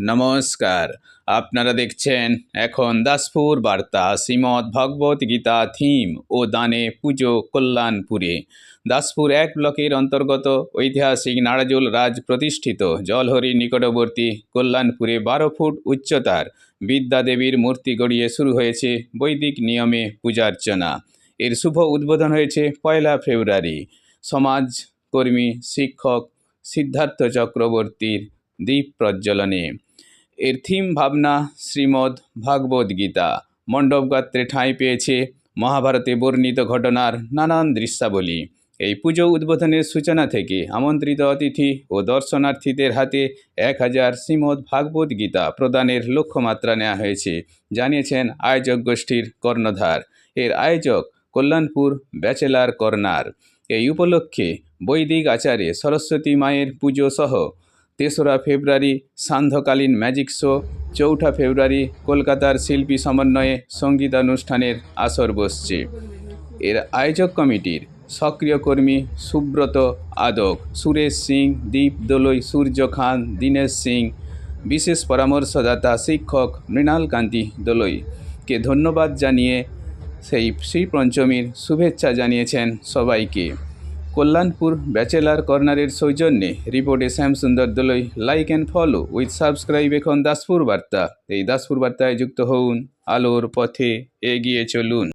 নমস্কার। আপনারা দেখছেন এখন দাসপুর বার্তা শ্রীমৎ ভগবত গীতা থিম ও দানে পুজো কল্যাণপুরে। দাসপুর এক ব্লকের অন্তর্গত ঐতিহাসিক নাড়াজোল রাজ প্রতিষ্ঠিত, জলহরি নিকটবর্তী কল্যাণপুরে বারো ফুট উচ্চতার বিদ্যাদেবীর মূর্তি গড়িয়ে শুরু হয়েছে বৈদিক নিয়মে পূজার্চনা। এর শুভ উদ্বোধন হয়েছে পয়লা ফেব্রুয়ারি। সমাজকর্মী শিক্ষক, সিদ্ধার্থ চক্রবর্তীর দ্বীপ প্রজ্বলনে। এর থিম ভাবনা শ্রীমদ্ ভাগবত গীতা। মণ্ডপ গাত্রে ঠাঁই পেয়েছে মহাভারতে বর্ণিত ঘটনার নানান দৃশ্যাবলী। এই পুজো উদ্বোধনের সূচনা থেকে আমন্ত্রিত অতিথি ও দর্শনার্থীদের হাতে এক হাজার শ্রীমদ ভাগবত গীতা প্রদানের লক্ষ্যমাত্রা নেওয়া হয়েছে, জানিয়েছেন আয়োজক গোষ্ঠীর কর্ণধার। এর আয়োজক কল্যাণপুর ব্যাচেলার কর্নার এই উপলক্ষে বৈদিক আচারে সরস্বতী মায়ের পুজো সহ তেসরা ফেব্রুয়ারি সান্ধ্যকালীন ম্যাজিক শো, চৌঠা ফেব্রুয়ারি কলকাতার শিল্পী সমন্বয়ে সঙ্গীতানুষ্ঠানের আসর বসছে। এর আয়োজক কমিটির সক্রিয় কর্মী সুব্রত আদক, সুরেশ সিং, দীপ দোলই, সূর্য খান, দীনেশ সিং, বিশেষ পরামর্শদাতা শিক্ষক মৃণাল কান্তি দোলইকে ধন্যবাদ জানিয়ে সেই শ্রী পঞ্চমীর শুভেচ্ছা জানিয়েছেন সবাইকে। কল্যাণপুর ব্যাচেলার কর্নারের সৌজন্যে রিপোর্টে Shyamsundar Doloi like and follow with subscribe এখন দাসপুর বার্তা। এই দাসপুর বার্তায় যুক্ত হউন, আলোর পথে এগিয়ে চলুন।